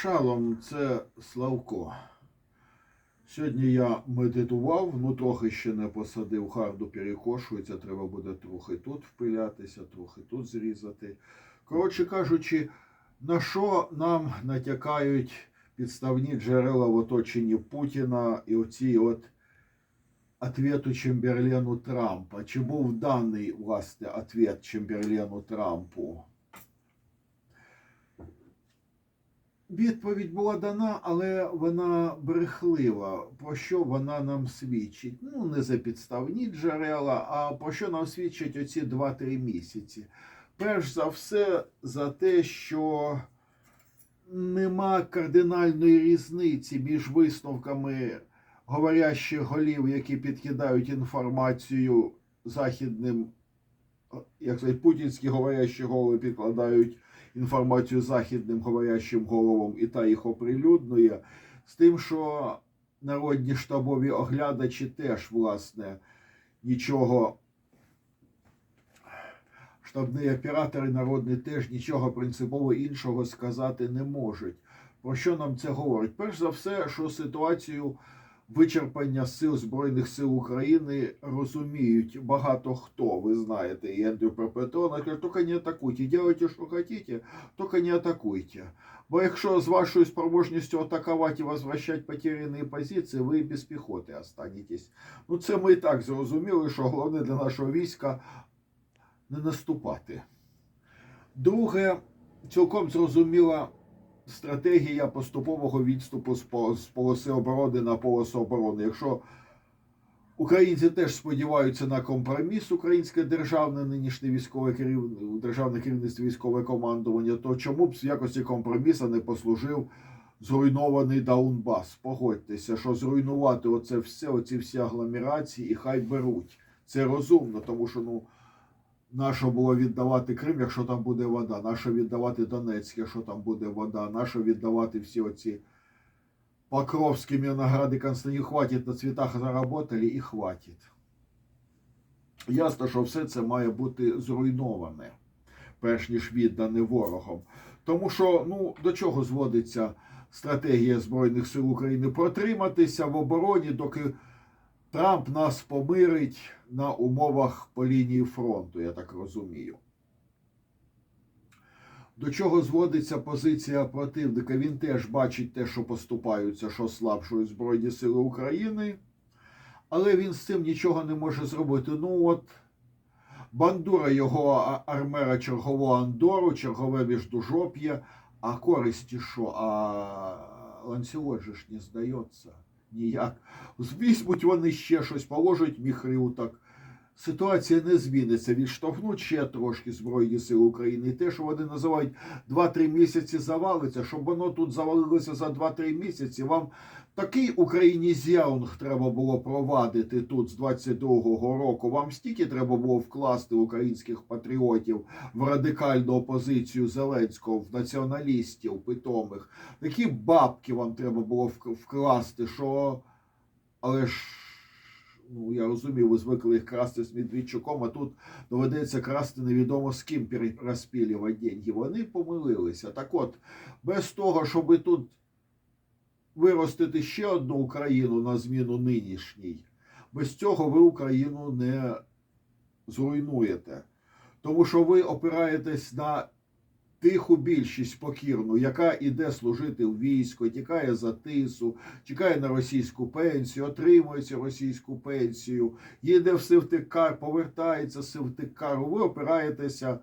Шалом, це Славко. Сьогодні я медитував, ну трохи ще не посадив, харду перекошується, треба буде трохи тут впилятися, трохи тут зрізати. Коротше кажучи, на що нам натякають підставні джерела в оточенні Путіна і оці от ответу Чемберлену Трампа. Чи був даний, власне, ответ Чемберлену Трампу? Відповідь була дана, але вона брехлива. Про що вона нам свідчить? Ну, не за підставні джерела, а про що нам свідчать оці 2-3 місяці. Перш за все, за те, що нема кардинальної різниці між висновками говорящих голів, які підкидають інформацію західним, як сказати, путінські говорящі голови підкладають інформацію західним говорящим головам і та їх оприлюднює, з тим, що народні штабові оглядачі теж, власне, нічого. Штабні оператори народні теж нічого принципово іншого сказати не можуть. Про що нам це говорить? Перш за все, що ситуацію вичерпання сил Збройних сил України розуміють багато хто, ви знаєте, і Ендрю Перпетона каже, тільки не атакуйте, делайте, що хочете, тільки не атакуйте. Бо якщо з вашою спроможністю атакувати і возвращати потеряні позиції, ви без піхоти останетесь. Ну це ми і так зрозуміли, що головне для нашого війська не наступати. Друге, цілком зрозуміла стратегія поступового відступу з полоси оборони на полосу оборони. Якщо українці теж сподіваються на компроміс, українське державне нинішнє військове керів... державне керівництво військове командування, то чому б в якості компромісу не послужив зруйнований Даунбас? Погодьтеся, що зруйнувати оце все, оці всі агломерації, і хай беруть. Це розумно, тому що ну. Нащо було віддавати Крим, якщо там буде вода? Нащо віддавати Донецьк, якщо там буде вода? Нащо віддавати всі оці Покровські Міногради Константин? Хватить на цвітах заработали і хватить. Ясно, що все це має бути зруйноване, перш ніж віддане ворогом. Тому що ну, до чого зводиться стратегія Збройних сил України? Протриматися в обороні, доки Трамп нас помирить на умовах по лінії фронту, я так розумію. До чого зводиться позиція противника? Він теж бачить те, що поступаються, що слабшують Збройні Сили України, але він з цим нічого не може зробити. Ну от бандура його армера чергового Андору, чергове міждужоп'я, а користі що? А ланцелот же ж не здається ніяк. Візьмуть вони ще щось, положать міхрю так. Ситуація не зміниться. Відштовхнуть ще трошки Збройні Сили України. І те, що вони називають 2-3 місяці завалиться, щоб воно тут завалилося за 2-3 місяці. Вам такий українізіанг треба було провадити тут з 22-го року. Вам стільки треба було вкласти українських патріотів в радикальну опозицію Зеленського, в націоналістів питомих. Такі бабки вам треба було вкласти, що. Але ж, ну я розумію, ви звикли їх красти з Медведчуком, а тут доведеться красти невідомо з ким розпілювати деньги. Вони помилилися. Так от, без того, щоб тут виростити ще одну Україну на зміну нинішній, без цього ви Україну не зруйнуєте. Тому що ви опираєтесь на тиху більшість покірну, яка іде служити в військо, тікає за тису, чекає на російську пенсію, отримує цю російську пенсію, їде в Сивтикар, повертається з Сивтикару. Ви опираєтеся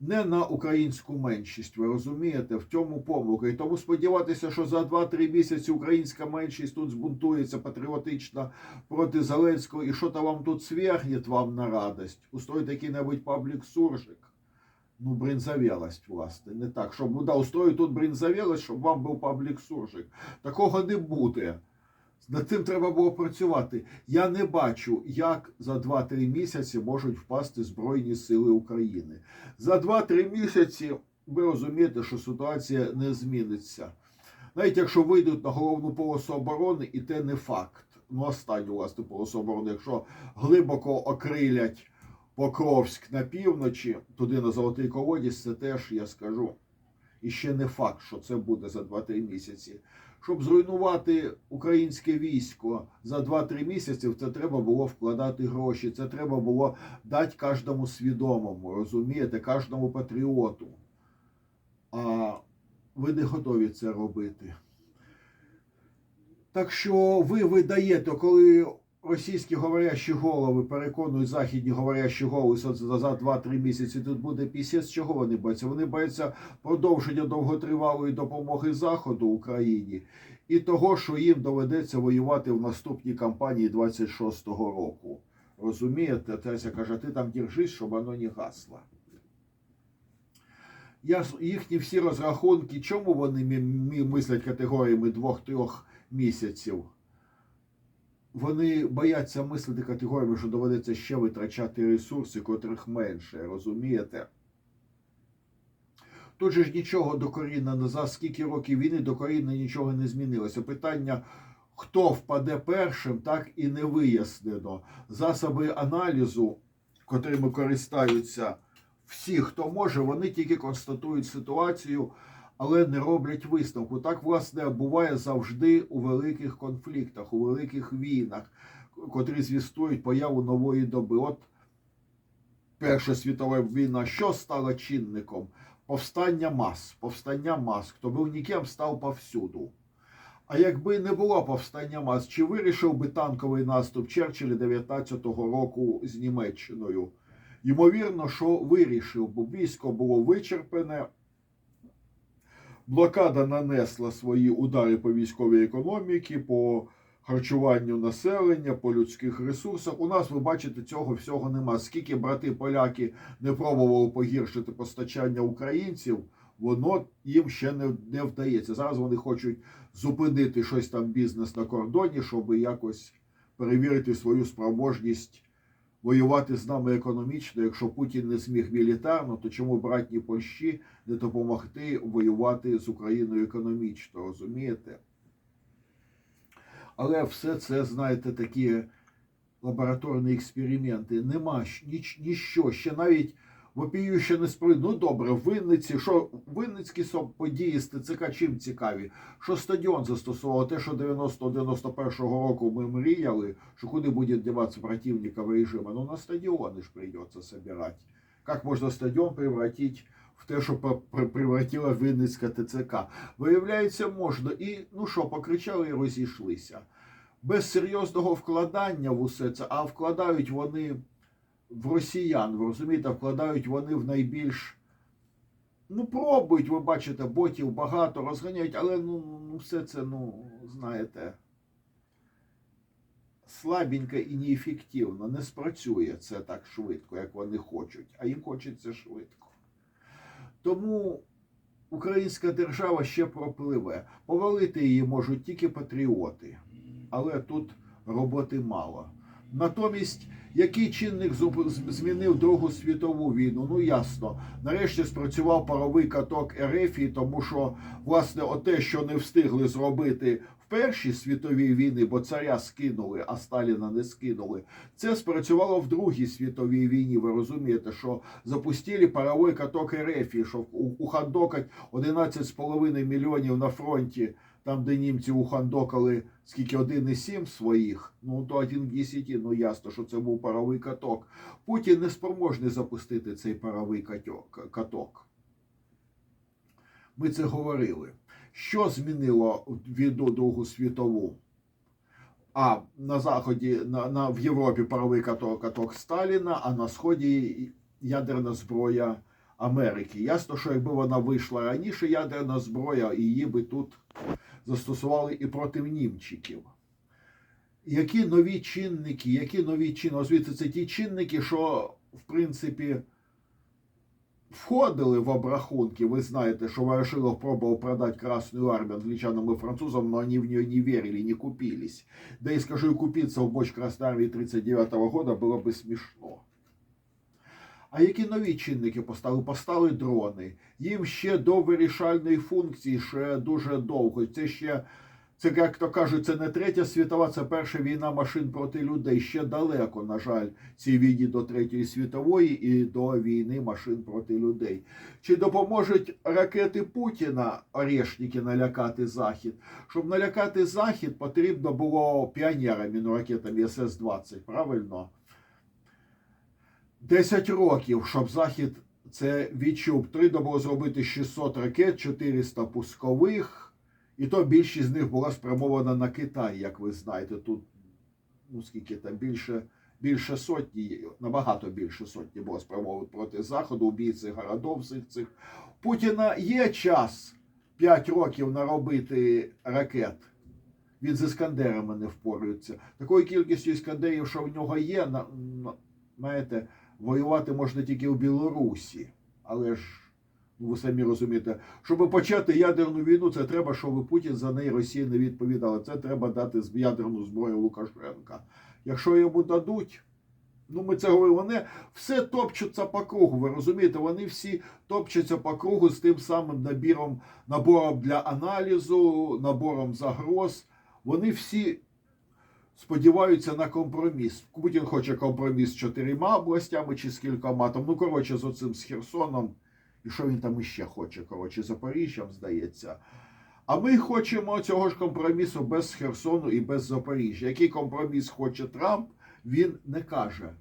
не на українську меншість, ви розумієте, в цьому помилка. І тому сподіватися, що за 2-3 місяці українська меншість тут збунтується патріотично проти Зеленського, і що то вам тут свергне вам на радость. Устроїть який-небудь паблік суржик. Ну, бринзавелость, власне, не так. Щоб ну, да, устроїть тут бринзавелость, щоб вам був паблік суржик. Такого не буде. Над цим треба було працювати. Я не бачу, як за 2-3 місяці можуть впасти Збройні Сили України. За 2-3 місяці ви розумієте, що ситуація не зміниться. Навіть якщо вийдуть на головну полосу оборони, і те не факт. Ну, останню власне полосу оборони, якщо глибоко окрилять Покровськ на півночі, туди на Золотий колодязь, це теж, я скажу, і ще не факт, що це буде за 2-3 місяці. Щоб зруйнувати українське військо за 2-3 місяці, це треба було вкладати гроші. Це треба було дати кожному свідомому, розумієте, кожному патріоту. А ви не готові це робити. Так що ви видаєте, коли російські говорящі голови переконують західні говорящі голови за за 2-3 місяці тут буде пісець, чого вони бояться? Вони бояться продовження довготривалої допомоги Заходу Україні і того, що їм доведеться воювати в наступній кампанії 26-го року. Розумієте, Теся каже, ти там держись, щоб воно не гасло. Я, їхні всі розрахунки, чому вони мислять категоріями двох-трьох місяців? Вони бояться мислити категоріями, що доведеться ще витрачати ресурси, котрих менше, розумієте? Тут же ж нічого докорінно за скільки років війни докорінно нічого не змінилося. Питання, хто впаде першим, так і не вияснено. Засоби аналізу, котрими користаються всі, хто може, вони тільки констатують ситуацію, але не роблять висновку. Так, власне, буває завжди у великих конфліктах, у великих війнах, котрі звістують появу нової доби. От Перша світова війна, що стало чинником? Повстання мас, повстання мас. Хто був ніким, став повсюду. А якби не було повстання мас, чи вирішив би танковий наступ Черчилля 19-го року з Німеччиною? Ймовірно, що вирішив, бо військо було вичерпане. Блокада нанесла свої удари по військовій економіці, по харчуванню населення, по людських ресурсах. У нас, ви бачите, цього всього нема. Скільки брати поляки не пробували погіршити постачання українців, воно їм ще не, не вдається. Зараз вони хочуть зупинити щось там бізнес на кордоні, щоб якось перевірити свою спроможність воювати з нами економічно. Якщо Путін не зміг мілітарно, то чому братні Польщі не допомогти воювати з Україною економічно, розумієте? Але все це, знаєте, такі лабораторні експерименти. Нема ніч, ніщо. Ще навіть вопіюще не спри. Ну добре, в Винниці, що Винницькі події з ТЦК чим цікаві? Що стадіон застосував те, що 90-91-го року ми мріяли, що куди буде діватися противников режиму? Ну на стадіони ж прийдеться собирати. Як можна стадіон превратить в те, що пр- пр- превратила Вінницька ТЦК? Виявляється, можна. І ну що, покричали і розійшлися. Без серйозного вкладання в усе це, а вкладають вони в росіян, ви розумієте, вкладають вони в найбільш. Ну, пробують, ви бачите, ботів багато розганяють, але ну, ну все це, ну, знаєте, слабенько і неефективно. Не спрацює це так швидко, як вони хочуть, а їм хочеться швидко. Тому українська держава ще пропливе. Повалити її можуть тільки патріоти, але тут роботи мало. Натомість, який чинник змінив Другу світову війну? Ну ясно. Нарешті спрацював паровий каток Ерефії, тому що власне оте, що не встигли зробити в Першій світовій війні, бо царя скинули, а Сталіна не скинули. Це спрацювало в Другій світовій війні. Ви розумієте, що запустили паровий каток Ерефії, що ухандокать 11,5 мільйонів на фронті там, де німці ухандокали скільки 1,7 своїх, ну то 1,10, ну ясно, що це був паровий каток. Путін не спроможний запустити цей паровий каток. Ми це говорили. Що змінило війну Другу світову? А на Заході, на, на, в Європі паровий каток, каток Сталіна, а на Сході ядерна зброя Америки. Ясно, що якби вона вийшла раніше, ядерна зброя, її би тут застосували і проти німчиків. Які нові чинники, які нові чинники, звідси це ті чинники, що в принципі входили в обрахунки. Ви знаєте, що Ворошилов пробовал продать Красную Армию англичанам и французам, но они в нее не верили, не купились. Да и скажу, и купиться в бочь Красной Армии 39 года было бы смешно. А які нові чинники поставили? Поставили дрони. Їм ще до вирішальної функції ще дуже довго. Це ще Це, як то кажуть, це не третя світова, це перша війна машин проти людей. Ще далеко, на жаль, цій війні до Третьої світової і до війни машин проти людей. Чи допоможуть ракети Путіна орешники налякати Захід? Щоб налякати Захід, потрібно було піонерами, ну ракетами СС-20, правильно? 10 років, щоб Захід це відчув. Треба було зробити 600 ракет, 400 пускових. І то більшість з них була спрямована на Китай, як ви знаєте. Тут, ну скільки там, більше, більше сотні, набагато більше сотні було спрямовано проти Заходу, убійці городов всіх цих. Путіна є час 5 років наробити ракет. Він з іскандерами не впорюється. Такою кількістю іскандерів, що в нього є, на, на, знаєте, воювати можна тільки в Білорусі. Але ж Ну, ви самі розумієте, щоб почати ядерну війну, це треба, щоб Путін за неї Росія не відповідала. Це треба дати ядерну зброю Лукашенка. Якщо йому дадуть, ну ми це говоримо, вони все топчуться по кругу. Ви розумієте, вони всі топчуться по кругу з тим самим набіром, набором для аналізу, набором загроз. Вони всі сподіваються на компроміс. Путін хоче компроміс з чотирма областями чи з кількома там. Ну коротше, з оцим з Херсоном. І що він там іще хоче? Коротше, Запоріжжям, здається. А ми хочемо цього ж компромісу без Херсону і без Запоріжжя. Який компроміс хоче Трамп, він не каже.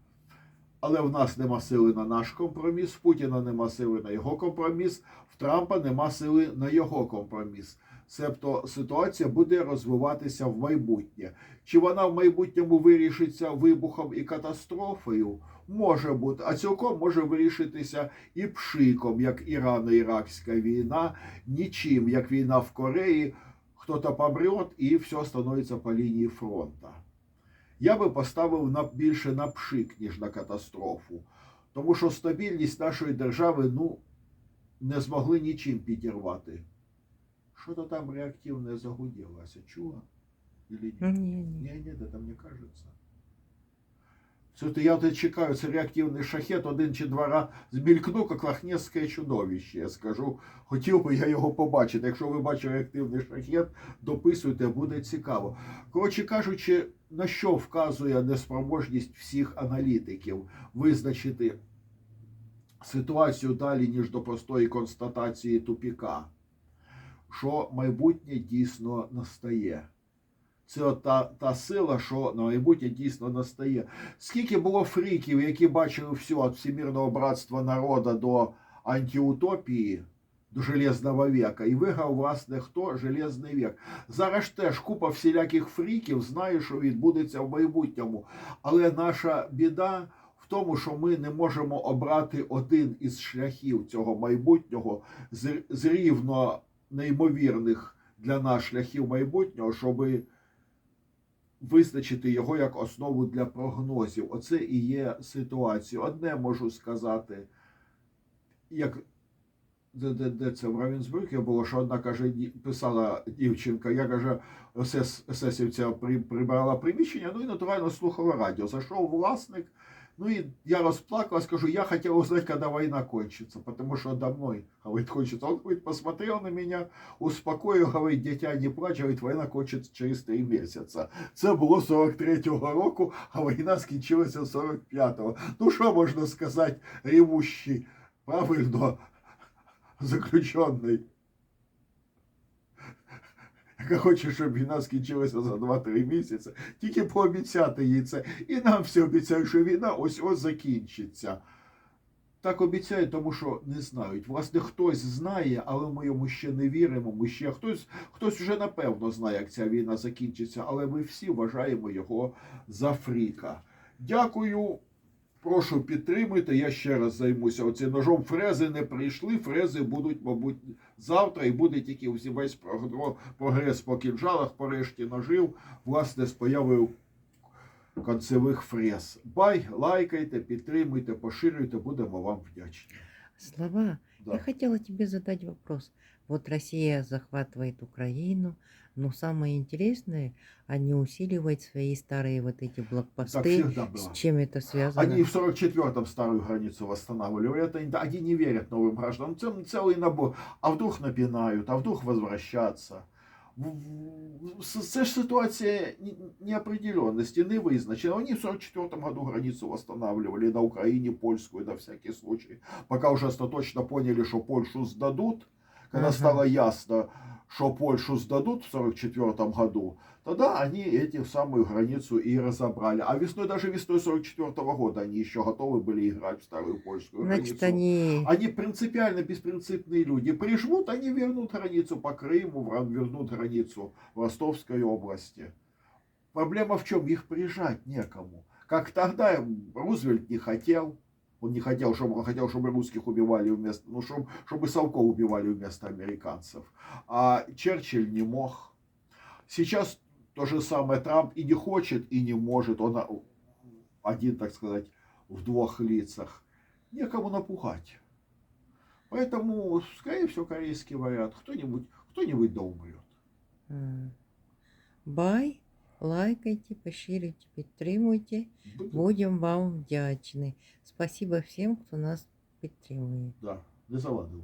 Але в нас нема сили на наш компроміс, в Путіна нема сили на його компроміс, в Трампа нема сили на його компроміс. Себто ситуація буде розвиватися в майбутнє. Чи вона в майбутньому вирішиться вибухом і катастрофою? Може бути, а цілком може вирішитися і пшиком, як Ірано-Іракська війна, нічим, як війна в Кореї, хто-то помрет і все становиться по лінії фронту. Я би поставив на більше на пшик, ніж на катастрофу. Тому що стабільність нашої держави ну, не змогли нічим підірвати. Що то там реактивне загуділося, чула? Или ні? Ні. Ні, ні, да там не кажеться. Все-таки я от чекаю, це реактивний шахет один чи два рази змількну, як лахнесське чудовище. Я скажу, хотів би я його побачити. Якщо ви бачите реактивний шахет, дописуйте, буде цікаво. Коротше кажучи, на що вказує неспроможність всіх аналітиків визначити ситуацію далі, ніж до простої констатації тупіка, що майбутнє дійсно настає. Це от та, та сила, що на майбутнє дійсно настає. Скільки було фріків, які бачили все від всемірного братства народа до антиутопії, до Железного века, і виграв, власне, хто Железний век. Зараз теж купа всіляких фріків знає, що відбудеться в майбутньому. Але наша біда в тому, що ми не можемо обрати один із шляхів цього майбутнього з, з рівно неймовірних для нас шляхів майбутнього, щоби визначити його як основу для прогнозів. Оце і є ситуація. Одне можу сказати, як де, де, де це в Равенсбургі було, що одна каже, писала дівчинка, я каже, сесівця при, прибрала приміщення, ну і натурально слухала радіо. Зайшов власник. Ну и я расплакалась, скажу, я хотел узнать, когда война кончится, потому что домой, говорит, кончится. Он, говорит, посмотрел на меня, успокоил, говорит, дитя не плачь, говорит, война кончится через три місяця. Це було 43-го року, а війна скінчилася 45-го. Ну, що можна сказати, ревущий, правильно, заключений. Хоче, щоб війна скінчилася за 2-3 місяці, тільки пообіцяти їй це. І нам всі обіцяють, що війна ось-ось закінчиться. Так обіцяють, тому що не знають. Власне, хтось знає, але ми йому ще не віримо. Ми ще хтось, хтось вже напевно знає, як ця війна закінчиться, але ми всі вважаємо його за фріка. Дякую. Прошу підтримуйте. Я ще раз займуся оцим ножом. Фрези не прийшли. Фрези будуть, мабуть, завтра, і буде тільки весь прогрес по кінжалах, по решті ножів, власне, з появою концевих фрез. Бай, лайкайте, підтримуйте, поширюйте, будемо вам вдячні. Слова. Да. Я хотела тебе задать вопрос. Вот Россия захватывает Украину, но самое интересное, они усиливают свои старые вот эти Так блокпосты. С чем это связано? Они в 44-м старую границу восстанавливали. Это, не- они не верят новым гражданам. Це целый набор. А вдруг напинают, а вдруг возвращаться. Це ж ситуація неопределенности, невизначена. Вони в 44 году границу восстанавливали на Украине польскую на всякий случай. Пока уже остаточно поняли, что Польшу сдадут, когда Ага. стало ясно, что Польшу сдадут в 44 году, тогда они эту самую границу и разобрали. А весной, даже весной 44 года они еще готовы были играть в старую польскую Значит, границу. они... Они принципиально беспринципные люди. Прижмут, они вернут границу по Крыму, вернут границу в Ростовской области. Проблема в чем? Их прижать некому. Как тогда Рузвельт не хотел. Он не хотел, чтобы, он хотел, чтобы русских убивали вместо, ну, чтобы, чтобы совков убивали вместо американцев. А Черчилль не мог. Сейчас то же самое Трамп и не хочет, и не может. Он а, один, так сказать, в двух лицах. Некому напугать. Поэтому, скорее всего, корейский вариант. Кто-нибудь, кто-нибудь да умрет. Бай, лайкайте, поширите, підтримуйте. Будемо Будем вам вдячні. Спасибо всім, хто нас підтримує. Да, не завадил.